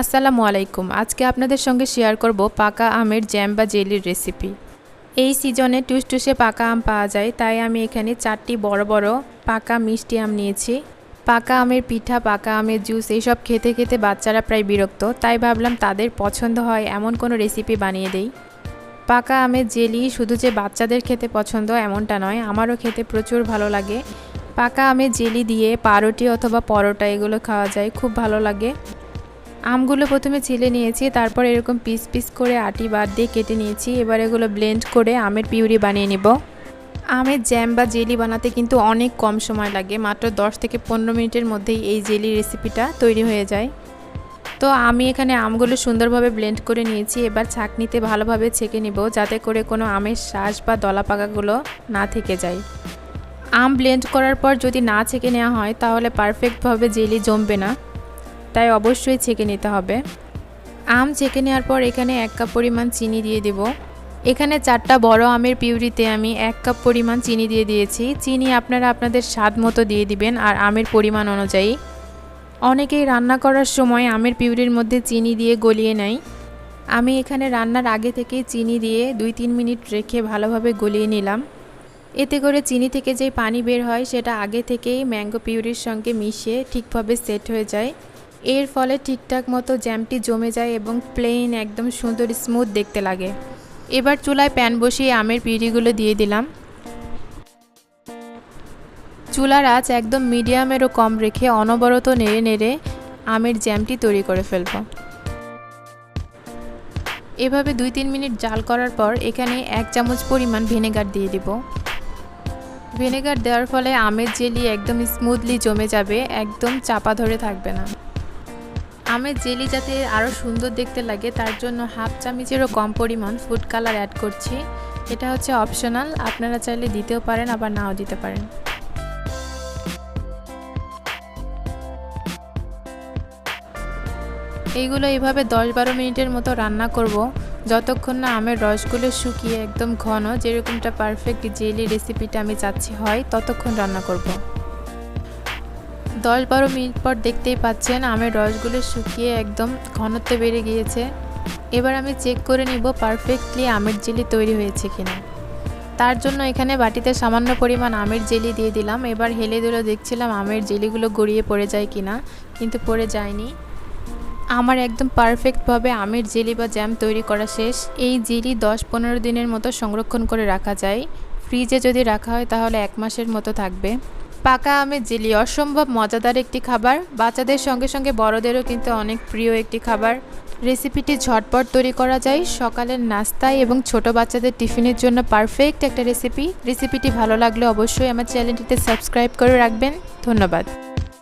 আসসালামু আলাইকুম। আজকে আপনাদের সঙ্গে শেয়ার করব পাকা আমের জ্যাম বা জেলির রেসিপি এই সিজনে টুসটুসে পাকা আম পাওয়া যায়, তাই আমি এখানে চারটি বড় বড় পাকা মিষ্টি আম নিয়েছি। পাকা আমের পিঠা, পাকা আমের জুস এইসব খেতে খেতে বাচ্চারা প্রায় বিরক্ত, তাই ভাবলাম তাদের পছন্দ হয় এমন কোনো রেসিপি বানিয়ে দেই। পাকা আমের জেলি শুধু যে বাচ্চাদের খেতে পছন্দ এমনটা নয়, আমারও খেতে প্রচুর ভালো লাগে। পাকা আমের জেলি দিয়ে পাউরুটি অথবা পরোটা এগুলো খাওয়া যায়, খুব ভালো লাগে। আমগুলো প্রথমে ছিলে নিয়েছি, তারপর এরকম পিস পিস করে আটি বাদ দিয়ে কেটে নিয়েছি, এবার এগুলো ব্লেন্ড করে আমের পিউরি বানিয়ে নেব। আমের জ্যাম বা জেলি বানাতে কিন্তু অনেক কম সময় লাগে, মাত্র 10 থেকে পনেরো মিনিটের মধ্যেই এই জেলি রেসিপিটা তৈরি হয়ে যায়। তো আমি এখানে আমগুলো সুন্দরভাবে ব্লেন্ড করে নিয়েছি, এবার ছাঁকনিতে ভালোভাবে ছেঁকে নিব, যাতে করে কোনো আমের শ্বাস বা দলা পাকাগুলো না থেকে যায়। আম ব্লেন্ড করার পর যদি না ছেঁকে নেওয়া হয়, তাহলে পারফেক্টভাবে জেলি জমবে না। তাই অবশ্যই ছেঁকে নিতে হবে। আম ছেঁকে নেওয়ার পর এখানে এক কাপ পরিমাণ চিনি দিয়ে দেব। এখানে চারটা বড় আমের পিউরিতে আমি এক কাপ পরিমাণ চিনি দিয়ে দিয়েছি। চিনি আপনারা আপনাদের স্বাদ মতো দিয়ে দিবেন আর আমের পরিমাণ অনুযায়ী। অনেকেই রান্না করার সময় আমের পিউরির মধ্যে চিনি দিয়ে গলিয়ে নেয়। আমি এখানে রান্নার আগে থেকেই চিনি দিয়ে দুই তিন মিনিট রেখে ভালোভাবে গলিয়ে নিলাম। এতে করে চিনি থেকে যে পানি বের হয় সেটা আগে থেকেই ম্যাঙ্গো পিউরির সঙ্গে মিশিয়ে ঠিকভাবে সেট হয়ে যায়। এর ফলে ঠিকঠাক মতো জ্যামটি জমে যায় এবং প্লেন একদম সুন্দর স্মুথ দেখতে লাগে। এবার চুলায় প্যান বসিয়ে আমের পিউরিগুলো দিয়ে দিলাম। চুলার আঁচ একদম মিডিয়ামেরও কম রেখে অনবরত নেড়ে নেড়ে আমের জ্যামটি তৈরি করে ফেলব। এভাবে দুই তিন মিনিট জাল করার পর এখানে এক চামচ পরিমাণ ভিনেগার দিয়ে দিব। ভিনেগার দেওয়ার ফলে আমের জেলি একদম স্মুথলি জমে যাবে, একদম চাপা ধরে থাকবে না। আমের জেলি যাতে আরও সুন্দর দেখতে লাগে, তার জন্য হাফ চামচেরও কম পরিমাণ ফুড কালার অ্যাড করছি। এটা হচ্ছে অপশনাল আপনারা চাইলে দিতেও পারেন, আবার নাও দিতে পারেন। এইগুলো এইভাবে দশ বারো মিনিটের মতো রান্না করব। যতক্ষণ না আমের রসগুলো শুকিয়ে একদম ঘন, যেরকমটা পারফেক্ট জেলি রেসিপিটা আমি চাচ্ছি হয়, ততক্ষণ রান্না করব। দশ বারো মিনিট পর দেখতেই পাচ্ছেন আমের রসগুলো শুকিয়ে একদম ঘনত্ব বেড়ে গিয়েছে। এবার আমি চেক করে নিব পারফেক্টলি আমের জেলি তৈরি হয়েছে কিনা। তার জন্য এখানে বাটিতে সামান্য পরিমাণ আমের জেলি দিয়ে দিলাম। এবার হেলে দিলে দেখছিলাম আমের জেলিগুলো গড়িয়ে পড়ে যায় কিনা, কিন্তু পড়ে যায়নি। আমার একদম পারফেক্টভাবে আমের জেলি বা জ্যাম তৈরি করা শেষ। এই জেলি দশ পনেরো দিনের মতো সংরক্ষণ করে রাখা যায়। ফ্রিজে যদি রাখা হয় তাহলে এক মাসের মতো থাকবে। পাকা আমের জেলি, অসম্ভব মজাদার একটি খাবার। বাচ্চাদের সঙ্গে সঙ্গে বড়দেরও কিন্তু অনেক প্রিয় একটি খাবার। রেসিপিটি ঝটপট তৈরি করা যায়। সকালের নাস্তায় এবং ছোট বাচ্চাদের টিফিনের জন্য পারফেক্ট একটা রেসিপি। রেসিপিটি ভালো লাগলে অবশ্যই আমার চ্যানেলটিতে সাবস্ক্রাইব করে রাখবেন। ধন্যবাদ।